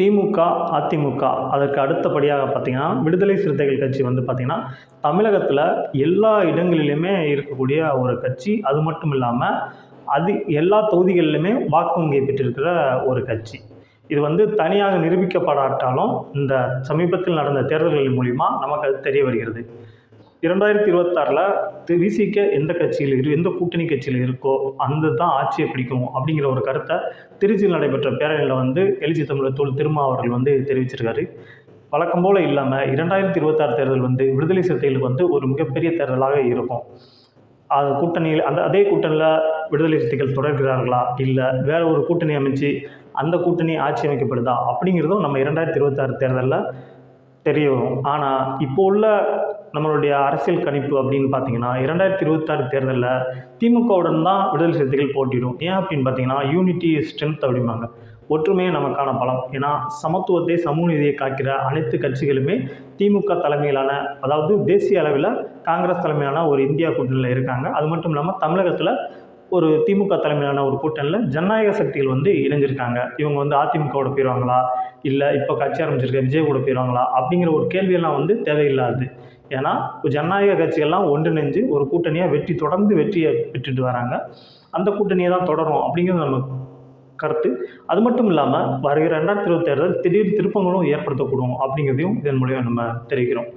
திமுக அதிமுக. அதற்கு அடுத்தபடியாக பார்த்திங்கன்னா விடுதலை சிறுத்தைகள் கட்சி வந்து பார்த்திங்கன்னா தமிழகத்தில் எல்லா இடங்களிலுமே இருக்கக்கூடிய ஒரு கட்சி. அது மட்டும் இல்லாமல் அது எல்லா தொகுதிகளிலுமே வாக்கு வங்கியை பெற்றிருக்கிற ஒரு கட்சி. இது வந்து தனியாக நிரூபிக்கப்படாட்டாலும் இந்த சமீபத்தில் நடந்த தேர்தல்கள் மூலிமா நமக்கு அது தெரிய வருகிறது. இரண்டாயிரத்தி இருபத்தாறில் விசிக எந்த கட்சியில் இரு எந்த கூட்டணி கட்சியில் இருக்கோ அந்த தான் ஆட்சியை பிடிக்கும் அப்படிங்கிற ஒரு கருத்தை திருச்சியில் நடைபெற்ற பேரணியில் வந்து எழுச்சி தமிழர் தோல் திருமா அவர்கள் வந்து தெரிவிச்சிருக்காரு. வழக்கம் போல் இல்லாமல் இரண்டாயிரத்தி இருபத்தாறு தேர்தல் வந்து விடுதலை சிறுத்தைகளுக்கு வந்து ஒரு மிகப்பெரிய தேர்தலாக இருக்கும். அது கூட்டணியில் அந்த அதே கூட்டணியில் விடுதலை சிறுத்தைகள் தொடர்கிறார்களா? இல்லை வேற ஒரு கூட்டணி அமைச்சு அந்த கூட்டணி ஆட்சி அமைக்கப்படுதா? அப்படிங்கிறதும் நம்ம இரண்டாயிரத்தி இருபத்தாறு தேர்தலில் தெரிய வரும். ஆனால் இப்போ உள்ள நம்மளுடைய அரசியல் கணிப்பு அப்படின்னு பார்த்தீங்கன்னா இரண்டாயிரத்தி இருபத்தாறு தேர்தலில் திமுகவுடன் தான் விடுதலை சிறுத்தைகள் போட்டிடும் ஏன் அப்படின்னு பார்த்தீங்கன்னா யூனிட்டி ஸ்ட்ரென்த் அப்படிம்பாங்க. ஒற்றுமையே நமக்கான பலம். ஏன்னா சமத்துவத்தை சமூக நீதியை காக்கிற அனைத்து கட்சிகளுமே திமுக தலைமையிலான அதாவது தேசிய அளவில் காங்கிரஸ் தலைமையிலான ஒரு இந்தியா கூட்டணியில் இருக்காங்க. அது மட்டும் இல்லாமல் தமிழகத்தில் ஒரு திமுக தலைமையிலான ஒரு கூட்டணியில் ஜனநாயக சக்திகள் வந்து இணைஞ்சிருக்காங்க. இவங்க வந்து அதிமுகவோட போயிடுவாங்களா இல்லை இப்போ கட்சி ஆரம்பிச்சிருக்க விஜய் கூட போயிடுவாங்களா அப்படிங்கிற ஒரு கேள்வியெல்லாம் வந்து தேவையில்லாது. ஏன்னா ஜனநாயக கட்சிகள்லாம் ஒன்றிணைஞ்சு ஒரு கூட்டணியாக வெற்றி தொடர்ந்து வெற்றியை பெற்றுட்டு வராங்க. அந்த கூட்டணியை தான் தொடரும் அப்படிங்கிறது நம்ம கருத்து. அது மட்டும் இல்லாமல் வருகிற ரெண்டாயிரத்தி இருபத்தி தேர்தல் திடீர் திருப்பங்களும் ஏற்படுத்தக்கூடும் அப்படிங்கிறதையும் இதன் மூலியம் நம்ம தெரிவிக்கிறோம்.